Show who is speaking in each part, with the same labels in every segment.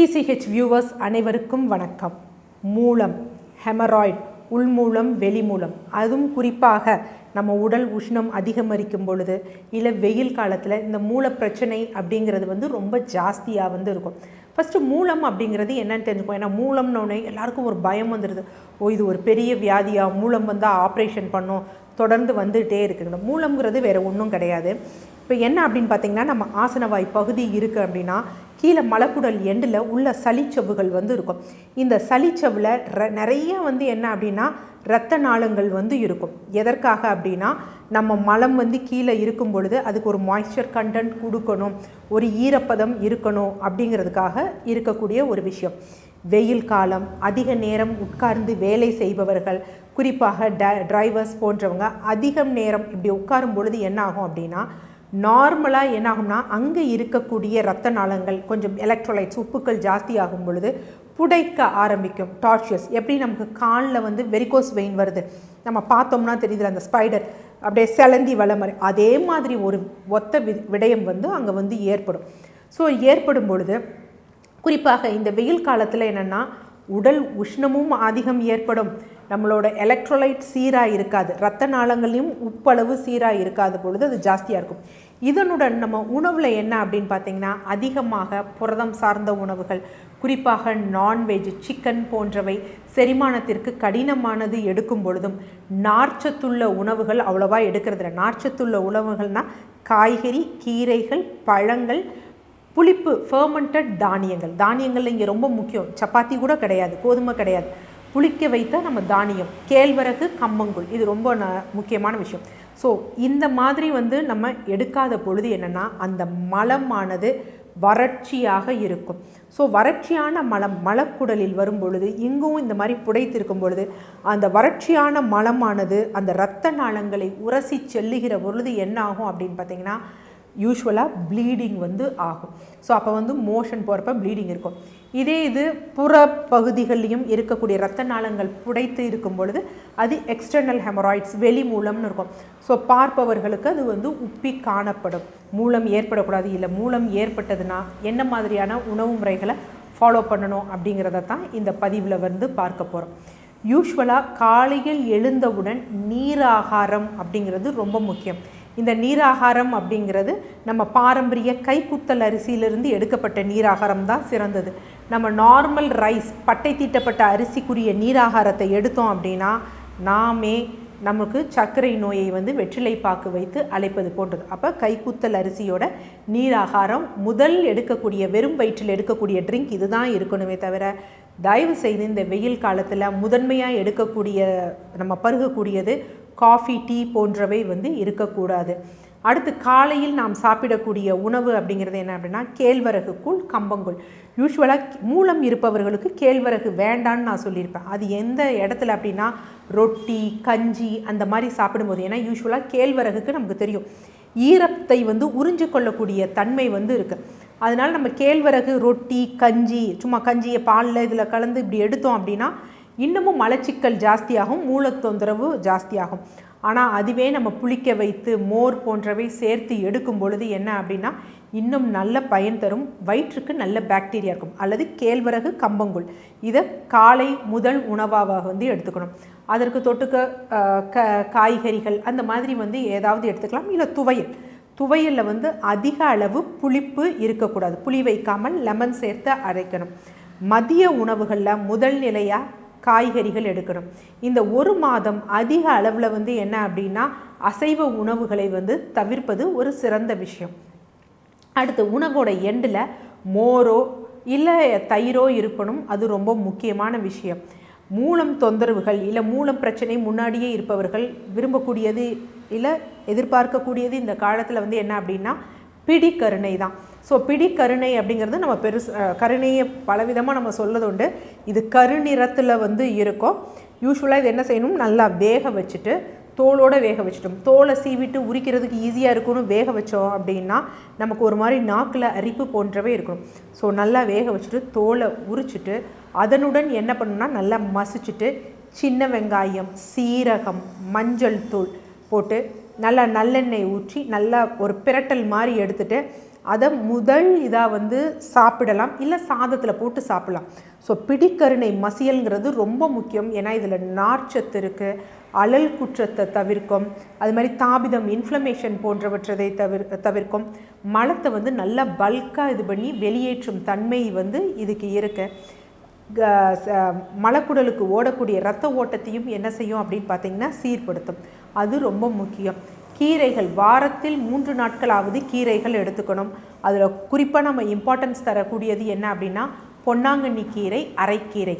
Speaker 1: DCH viewers அனைவருக்கும் வணக்கம். மூலம் ஹெமராய்ட் உள்மூலம் வெளிமூலம் அதுவும் குறிப்பாக நம்ம உடல் உஷ்ணம் அதிகமரிக்கும் பொழுது இல்லை வெயில் காலத்தில் இந்த மூல பிரச்சனை அப்படிங்கிறது வந்து ரொம்ப ஜாஸ்தியாக வந்து இருக்கும். ஃபஸ்ட்டு மூலம் அப்படிங்கிறது என்னன்னு தெரிஞ்சுக்கோ ஏன்னா மூலம்னோடனே எல்லாருக்கும் ஒரு பயம் வந்துடுது ஓ இது ஒரு பெரிய வியாதியாக மூலம் வந்தால் ஆப்ரேஷன் பண்ணோம். தொடர்ந்து வந்துகிட்டே இருக்குங்க மூலம்ங்கிறது வேறு ஒன்றும் கிடையாது. இப்போ என்ன அப்படின்னு பார்த்தீங்கன்னா நம்ம ஆசனவாய் பகுதி இருக்குது அப்படின்னா கீழே மலக்குடல் எண்டில் உள்ள சளிச்சவுகள் வந்து இருக்கும். இந்த சளிச்சவில் ர நிறைய வந்து என்ன அப்படின்னா இரத்த நாளங்கள் வந்து இருக்கும். எதற்காக அப்படின்னா நம்ம மலம் வந்து கீழே இருக்கும் பொழுது அதுக்கு ஒரு மாய்ஸ்சர் கண்டென்ட் கொடுக்கணும் ஒரு ஈரப்பதம் இருக்கணும் அப்படிங்கிறதுக்காக இருக்கக்கூடிய ஒரு விஷயம். வெயில் காலம் அதிக நேரம் உட்கார்ந்து வேலை செய்பவர்கள் குறிப்பாக ட டிரைவர்ஸ் போன்றவங்க அதிகம் நேரம் இப்படி உட்காரும் பொழுது என்ன ஆகும் அப்படின்னா நார்மலாக என்ன ஆகும்னா அங்கே இருக்கக்கூடிய இரத்த நாளங்கள் கொஞ்சம் எலக்ட்ரோலைட்ஸ் உப்புக்கள் ஜாஸ்தி ஆகும் பொழுது புடைக்க ஆரம்பிக்கும் டார்ச்சியஸ் எப்படி நமக்கு காலில் வந்து வெரிகோஸ் வெயின் வருது நம்ம பார்த்தோம்னா தெரியுது அந்த ஸ்பைடர் அப்படியே செலந்தி வள மாதிரி அதே மாதிரி ஒரு ஒத்த வி விடயம் வந்து அங்கே வந்து ஏற்படும் ஸோ ஏற்படும் பொழுது குறிப்பாக இந்த வெயில் காலத்தில் என்னென்னா உடல் உஷ்ணமும் அதிகம் ஏற்படும். நம்மளோட எலக்ட்ரோலைட் சீராக இருக்காது. ரத்த நாளங்களையும் உப்பளவு சீராக இருக்காத பொழுது அது ஜாஸ்தியாக இருக்கும். இதனுடன் நம்ம உணவில் என்ன அப்படின்னு பார்த்தீங்கன்னா அதிகமாக புரதம் சார்ந்த உணவுகள் குறிப்பாக நான்வெஜ் சிக்கன் போன்றவை செரிமானத்திற்கு கடினமானது எடுக்கும் பொழுதும் நார்ச்சத்துள்ள உணவுகள் அவ்வளோவா எடுக்கிறதில்ல. நார்ச்சத்துள்ள உணவுகள்னால் காய்கறி கீரைகள் பழங்கள் புளிப்பு ஃபர்மெண்டட் தானியங்கள். தானியங்கள் இங்கே ரொம்ப முக்கியம். சப்பாத்தி கூட கிடையாது கோதுமை கிடையாது. புளிக்க வைத்த நம்ம தானியம் கேழ்வரகு கம்மங்குள் இது ரொம்ப ந முக்கியமான விஷயம். ஸோ இந்த மாதிரி வந்து நம்ம எடுக்காத பொழுது என்னென்னா அந்த மலமானது வறட்சியாக இருக்கும். ஸோ வறட்சியான மலம் மலக்குடலில் வரும் பொழுது இங்கும் இந்த மாதிரி புடைத்திருக்கும் பொழுது அந்த வறட்சியான மலமானது அந்த இரத்த நாளங்களை உரசி செல்லுகிற பொழுது என்ன ஆகும் அப்படின்னு பார்த்தீங்கன்னா யூஸ்வலாக ப்ளீடிங் வந்து ஆகும். ஸோ அப்போ வந்து மோஷன் போகிறப்ப ப்ளீடிங் இருக்கும். இதே இது புற பகுதிகள்லையும் இருக்கக்கூடிய இரத்த நாளங்கள் புடைத்து இருக்கும் பொழுது அது எக்ஸ்டர்னல் ஹெமராய்ட்ஸ் வெளி மூலம்னு இருக்கும். ஸோ பார்ப்பவர்களுக்கு அது வந்து உப்பி காணப்படும். மூலம் ஏற்படக்கூடாது இல்லை மூலம் ஏற்பட்டதுன்னா என்ன மாதிரியான உணவு முறைகளை ஃபாலோ பண்ணணும் அப்படிங்கிறத தான் இந்த பதிவில் வந்து பார்க்க போகிறோம் யூஸ்வலாக காலையில் எழுந்தவுடன் நீராகாரம் அப்படிங்கிறது ரொம்ப முக்கியம். இந்த நீராகாரம் அப்படிங்கிறது நம்ம பாரம்பரிய கைக்குத்தல் அரிசியிலிருந்து எடுக்கப்பட்ட நீராகாரம் தான் சிறந்தது. நம்ம நார்மல் ரைஸ் பட்டை தீட்டப்பட்ட அரிசிக்குரிய நீராகாரத்தை எடுத்தோம் அப்படின்னா நாமே நமக்கு சர்க்கரை நோயை வந்து வெற்றிலை பாக்கு வைத்து அழைப்பது போன்றது. அப்போ கைக்குத்தல் அரிசியோட நீராகாரம் முதல் எடுக்கக்கூடிய வெறும் வயிற்றில் எடுக்கக்கூடிய ட்ரிங்க் இதுதான் இருக்கணுமே தவிர தயவு செய்து இந்த வெயில் காலத்தில் முதன்மையாக எடுக்கக்கூடிய நம்ம பருகக்கூடியது காஃபி டீ போன்றவை வந்து இருக்கக்கூடாது. அடுத்து காலையில் நாம் சாப்பிடக்கூடிய உணவு அப்படிங்கிறது என்ன அப்படின்னா கேழ்வரகு கூழ் கம்பங்கூழ். யூஸ்வலாக மூலம் இருப்பவர்களுக்கு கேழ்வரகு வேண்டான்னு நான் சொல்லியிருப்பேன். அது எந்த இடத்துல அப்படின்னா ரொட்டி கஞ்சி அந்த மாதிரி சாப்பிடும்போது ஏன்னா யூஸ்வலாக கேழ்வரகுக்கு நமக்கு தெரியும். ஈரத்தை வந்து உறிஞ்சு கொள்ளக்கூடிய தன்மை வந்து இருக்குது அதனால் நம்ம கேழ்வரகு ரொட்டி கஞ்சி சும்மா கஞ்சியை பாலில் இதில் கலந்து இப்படி எடுத்தோம் அப்படின்னா இன்னமும் மலச்சிக்கல் ஜாஸ்தியாகும் மூலத்தொந்தரவு ஜாஸ்தியாகும். ஆனால் அதுவே நம்ம புளிக்க வைத்து மோர் போன்றவை சேர்த்து எடுக்கும் பொழுது என்ன அப்படின்னா இன்னும் நல்ல பயன் தரும் வயிற்றுக்கு நல்ல பாக்டீரியா இருக்கும். அல்லது கேழ்வரகு கம்பங்கூழ். இதை காலை முதல் உணவாக வந்து எடுத்துக்கணும். அதற்கு தொட்டுக்க க காய்கறிகள் அந்த மாதிரி வந்து ஏதாவது எடுத்துக்கலாம். இல்லை துவையல். துவையலில் வந்து அதிக அளவு புளிப்பு இருக்கக்கூடாது. புளி வைக்காமல் லெமன் சேர்த்து அரைக்கணும். மதிய உணவுகளில் முதல் நிலையாக காய்கறிகள் எடுக்கணும். இந்த ஒரு மாதம் அதிக அளவில் வந்து என்ன அப்படின்னா அசைவ உணவுகளை வந்து தவிர்ப்பது ஒரு சிறந்த விஷயம். அடுத்து உணவோட எண்டில் மோரோ இல்லை தயிரோ இருக்கணும். அது ரொம்ப முக்கியமான விஷயம். மூலம் தொந்தரவுகள் இல்லை மூலம் பிரச்சனை முன்னாடியே இருப்பவர்கள் விரும்பக்கூடியது இல்லை எதிர்பார்க்கக்கூடியது இந்த காலத்தில் வந்து என்ன அப்படின்னா பிடி கருணை தான். ஸோ பிடி கருணை அப்படிங்கிறது நம்ம பெருசு கருணையை பலவிதமாக நம்ம சொல்லது உண்டு. இது கருநிறத்தில் வந்து இருக்கும். யூஸ்வலாக இது என்ன செய்யணும்? நல்லா வேக வச்சுட்டு தோலோடு வேக வச்சிட்டோம். தோலை சீவிட்டு உரிக்கிறதுக்கு ஈஸியாக இருக்கும்னு வேக வச்சோம் அப்படின்னா நமக்கு ஒரு மாதிரி நாக்கில் அரிப்பு போன்றவே இருக்கணும். ஸோ நல்லா வேக வச்சுட்டு தோலை உரிச்சிட்டு அதனுடன் என்ன பண்ணணும்னா நல்லா மசிச்சுட்டு சின்ன வெங்காயம் சீரகம் மஞ்சள் தூள் போட்டு நல்லா நல்லெண்ணெய் ஊற்றி நல்லா ஒரு பிரட்டல் மாதிரி எடுத்துகிட்டு அதை முதல் இதாக வந்து சாப்பிடலாம். இல்லை சாதத்தில் போட்டு சாப்பிடலாம். ஸோ பிடிக்கருணை மசியல்ங்கிறது ரொம்ப முக்கியம். ஏன்னா இதில் நார்ச்சத்து இருக்குது அழல் குற்றத்தை தவிர்க்கும் அது மாதிரி தாபிதம் இன்ஃப்ளமேஷன் போன்றவற்றதை தவிர் தவிர்க்கும். மலத்தை வந்து நல்லா பல்காக இது பண்ணி வெளியேற்றும் தன்மை வந்து இதுக்கு இருக்கு. க- ச- மலக்குடலுக்கு ஓடக்கூடிய இரத்த ஓட்டத்தையும் என்ன செய்யும் அப்படின்னு பார்த்தீங்கன்னா சீர்படுத்தும். அது ரொம்ப முக்கியம். கீரைகள் வாரத்தில் மூன்று நாட்களாவது கீரைகள் எடுத்துக்கணும். அதில் குறிப்பாக நம்ம இம்பார்ட்டன்ஸ் தரக்கூடியது என்ன அப்படின்னா பொன்னாங்கண்ணி கீரை அரைக்கீரை.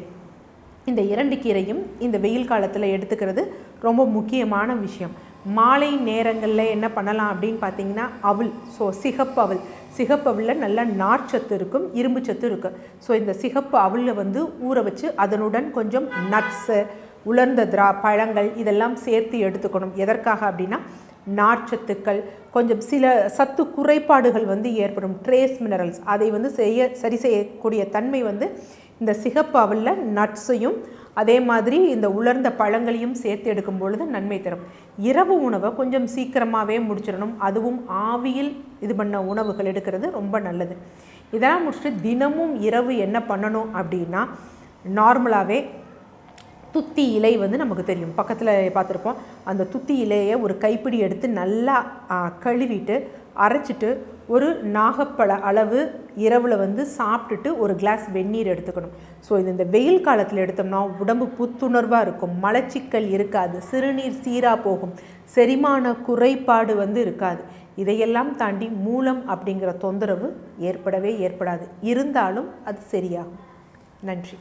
Speaker 1: இந்த இரண்டு கீரையும் இந்த வெயில் காலத்தில் எடுத்துக்கிறது ரொம்ப முக்கியமான விஷயம். மாலை நேரங்களில் என்ன பண்ணலாம் அப்படின்னு பார்த்தீங்கன்னா அவள். ஸோ சிகப்பு அவள். சிகப்பு அவளில் நல்ல நார்ச்சத்து இருக்கும் இரும்பு சத்து இருக்குது ஸோ இந்த சிகப்பு அவளில் வந்து ஊற வச்சு அதனுடன் கொஞ்சம் நட்ஸு உலர்ந்த திரா பழங்கள் இதெல்லாம் சேர்த்து எடுத்துக்கணும். எதற்காக அப்படின்னா நார்ச்சத்துக்கள் கொஞ்சம் சில சத்து குறைபாடுகள் வந்து ஏற்படும். ட்ரேஸ் மினரல்ஸ் அதை வந்து செய்ய சரி செய்யக்கூடிய தன்மை வந்து இந்த சிகப்பு அவலில் நட்ஸையும் அதே மாதிரி இந்த உலர்ந்த பழங்களையும் சேர்த்து எடுக்கும் பொழுது நன்மை தரும். இரவு உணவை கொஞ்சம் சீக்கிரமாகவே முடிச்சிடணும். அதுவும் ஆவியில் இது பண்ண உணவுகள் எடுக்கிறது ரொம்ப நல்லது. இதெல்லாம் முடிச்சுட்டு தினமும் இரவு என்ன பண்ணணும் அப்படின்னா நார்மலாகவே துத்தி இலை வந்து நமக்கு தெரியும். பக்கத்தில் பார்த்துருப்போம். அந்த துத்தி இலையை ஒரு கைப்பிடி எடுத்து நல்லா கழுவிட்டு அரைச்சிட்டு ஒரு நாகப்பழ அளவு இரவில் வந்து சாப்பிட்டுட்டு ஒரு கிளாஸ் வெந்நீர் எடுத்துக்கணும். ஸோ இது இந்த வெயில் காலத்தில் எடுத்தோம்னா உடம்பு புத்துணர்வாக இருக்கும். மலச்சிக்கல் இருக்காது. சிறுநீர் சீராக போகும். செரிமான குறைபாடு வந்து இருக்காது. இதையெல்லாம் தாண்டி மூலம் அப்படிங்கிற தொந்தரவு ஏற்படவே ஏற்படாது. இருந்தாலும் அது சரியாகும். நன்றி.